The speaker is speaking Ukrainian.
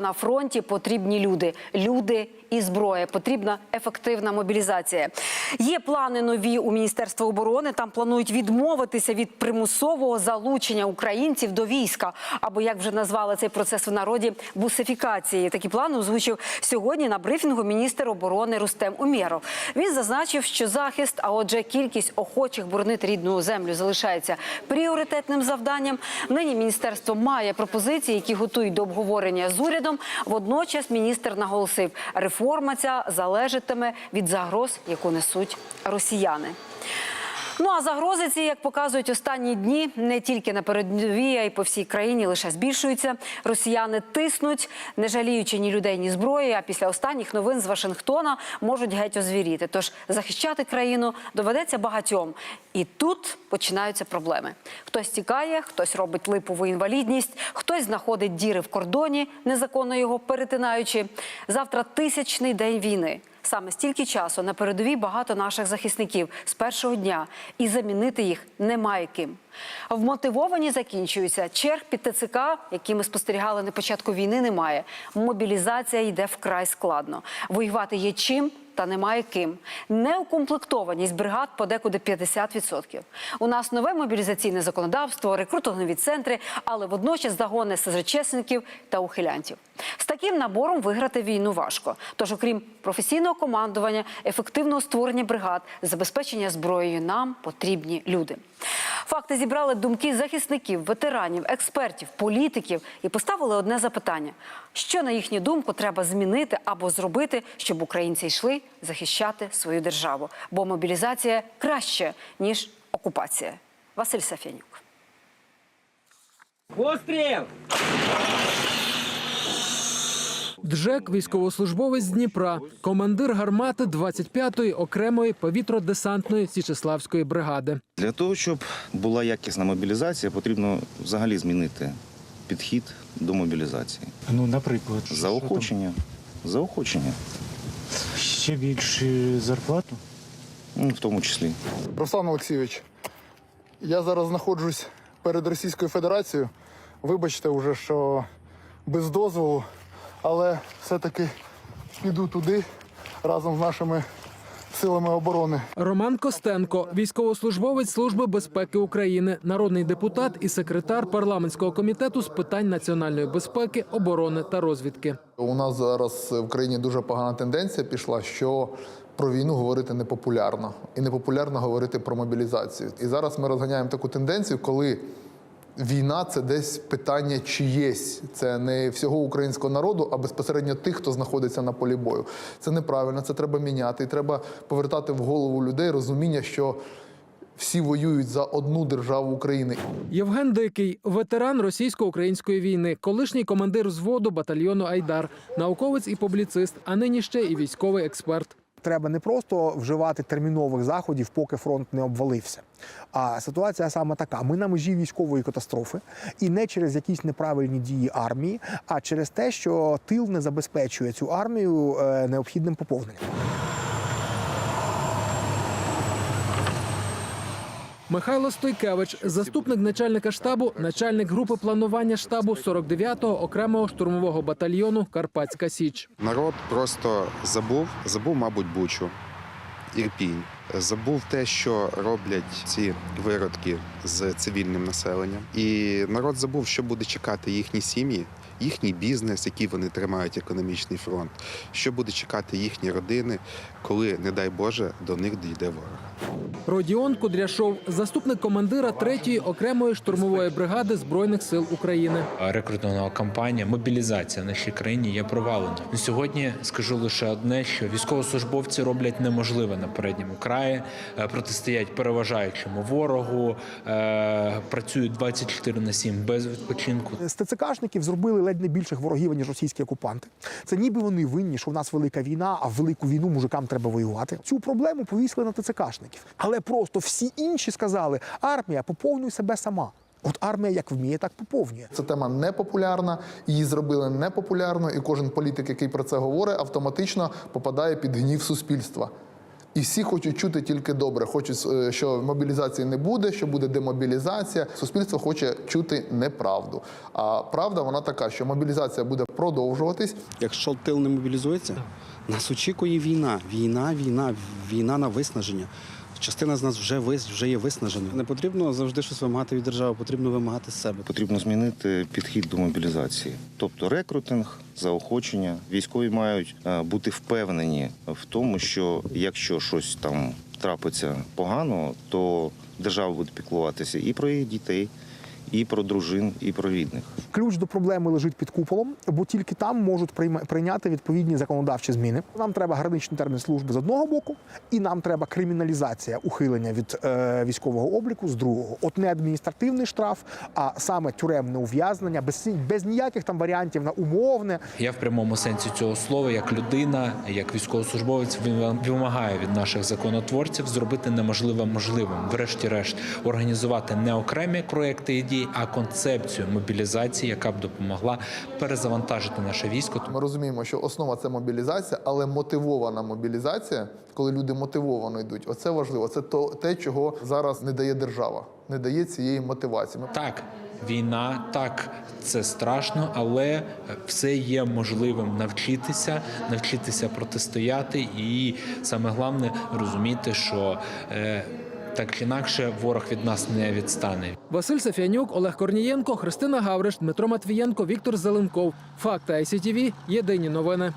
На фронті потрібні люди, люди і зброя. Потрібна ефективна мобілізація. Є плани нові у Міністерства оборони. Там планують відмовитися від примусового залучення українців до війська, або як вже назвали цей процес в народі бусифікації. Такі плани озвучив сьогодні на брифінгу міністр оборони Рустем Умєров. Він зазначив, що захист, а отже, кількість охочих боронити рідну землю залишається пріоритетним завданням. Нині міністерство має пропозиції, які готують до обговорення з урядом. Водночас міністр наголосив, реформа ця залежатиме від загроз, яку несуть росіяни. Ну а загрози ці, як показують останні дні, не тільки на передовій, а й по всій країні лише збільшуються. Росіяни тиснуть, не жаліючи ні людей, ні зброї. А після останніх новин з Вашингтона можуть геть озвіріти. Тож захищати країну доведеться багатьом. І тут починаються проблеми. Хтось тікає, хтось робить липову інвалідність, хтось знаходить діри в кордоні, незаконно його перетинаючи. Завтра тисячний день війни. Саме стільки часу на передовій багато наших захисників з першого дня, і замінити їх немає ким. Вмотивовані закінчуються. Черг під ТЦК, які ми спостерігали на початку війни, немає. Мобілізація йде вкрай складно. Воювати є чим. Та немає ким. Неукомплектованість бригад подекуди 50%. У нас нове мобілізаційне законодавство, рекрутингові центри, але водночас загони СЗЧСників та ухилянтів. З таким набором виграти війну важко. Тож, окрім професійного командування, ефективного створення бригад, забезпечення зброєю нам потрібні люди. Факти зібрали думки захисників, ветеранів, експертів, політиків і поставили одне запитання: що на їхню думку треба змінити або зробити, щоб українці йшли захищати свою державу? Бо мобілізація краще ніж окупація. Василь Сафянюк. Постріл! Джек, військовослужбовець з Дніпра, командир гармати 25-ї окремої повітря-десантної Січеславської бригади. Для того, щоб була якісна мобілізація, потрібно взагалі змінити підхід до мобілізації. Ну, наприклад, Заохочення. Заохочення, ще більшу зарплату. ну, в тому числі. Руслан Олексійович, я зараз знаходжусь перед Російською Федерацією. Вибачте, вже, що без дозволу, але все-таки піду туди разом з нашими силами оборони. Роман Костенко, військовослужбовець Служби безпеки України, народний депутат і секретар парламентського комітету з питань національної безпеки, оборони та розвідки. У нас зараз в країні дуже погана тенденція пішла, що про війну говорити непопулярно. І непопулярно говорити про мобілізацію. І зараз ми розганяємо таку тенденцію, коли війна це десь питання чиєсь. Це не всього українського народу, а безпосередньо тих, хто знаходиться на полі бою. Це неправильно, це треба міняти. І треба повертати в голову людей розуміння, що всі воюють за одну державу України. Євген Дикий, ветеран російсько-української війни, колишній командир взводу батальйону Айдар, науковець і публіцист, а нині ще і військовий експерт. Треба не просто вживати термінових заходів, поки фронт не обвалився. А ситуація саме така: ми на межі військової катастрофи, і не через якісь неправильні дії армії, а через те, що тил не забезпечує цю армію е, необхідним поповненням. Михайло Стойкевич, заступник начальника штабу, начальник групи планування штабу 49-го окремого штурмового батальйону Карпатська Січ. Народ просто забув, забув, мабуть, Бучу, Ірпінь. Забув те, що роблять ці виродки з цивільним населенням. І народ забув, що буде чекати їхні сім'ї, їхній бізнес, який вони тримають економічний фронт, що буде чекати їхні родини, коли, не дай Боже, до них дійде ворог. Родіон Кудряшов, заступник командира 3-ї окремої штурмової бригади збройних сил України. рекрутингова кампанія, мобілізація в нашій країні є провалена. Сьогодні скажу лише одне: що військовослужбовці роблять неможливе на передньому краї, е, протистоять переважаючому ворогу, е, працюють 24 на 7 без відпочинку. З ТЦКшників зробили ледь не більших ворогів, ніж російські окупанти. Це ніби вони винні, що в нас велика війна, а в велику війну мужикам треба воювати. Цю проблему повісили на ТЦКшників. Але просто всі інші сказали: армія, поповнюй себе сама. От армія як вміє, так поповнює. Ця тема непопулярна, її зробили непопулярно, і кожен політик, який про це говорить, автоматично попадає під гнів суспільства. І всі хочуть чути тільки добре. Хочуть, е, що мобілізації не буде, що буде демобілізація. Суспільство хоче чути неправду. А правда вона така, що мобілізація буде продовжуватись. Якщо тил не мобілізується, нас очікує війна. Війна, війна, війна на виснаження. Частина з нас вже вис- вже є виснажена. Не потрібно завжди щось вимагати від держави, потрібно вимагати з себе. Потрібно змінити підхід до мобілізації, тобто рекрутинг, заохочення. Військові мають е, бути впевнені в тому, що якщо щось там трапиться погано, то держава буде піклуватися і про їх дітей, і про дружин, і про рідних. Ключ до проблеми лежить під куполом, бо тільки там можуть прийняти відповідні законодавчі зміни. Нам треба граничний термін служби з одного боку, і нам треба криміналізація ухилення від е, військового обліку з другого. От не адміністративний штраф, а саме тюремне ув'язнення, без, без ніяких там варіантів на умовне. Я в прямому сенсі цього слова, як людина, як військовослужбовець, він вимагає від наших законотворців зробити неможливе можливим. Врешті-решт, організувати не окремі проекти і дії, а концепцію мобілізації, яка б допомогла перезавантажити наше військо. Ми розуміємо, що основа це мобілізація, але мотивована мобілізація, коли люди мотивовано йдуть, оце важливо. Це то те, чого зараз не дає держава, не дає цієї мотивації. Так, війна, так, це страшно, але все є можливим навчитися, навчитися протистояти, і саме головне розуміти, що е, так інакше ворог від нас не відстане. Василь Сафянюк, Олег Корнієнко, Христина Гавриш, Дмитро Матвієнко, Віктор Зеленков. Факти ICTV. Єдині новини.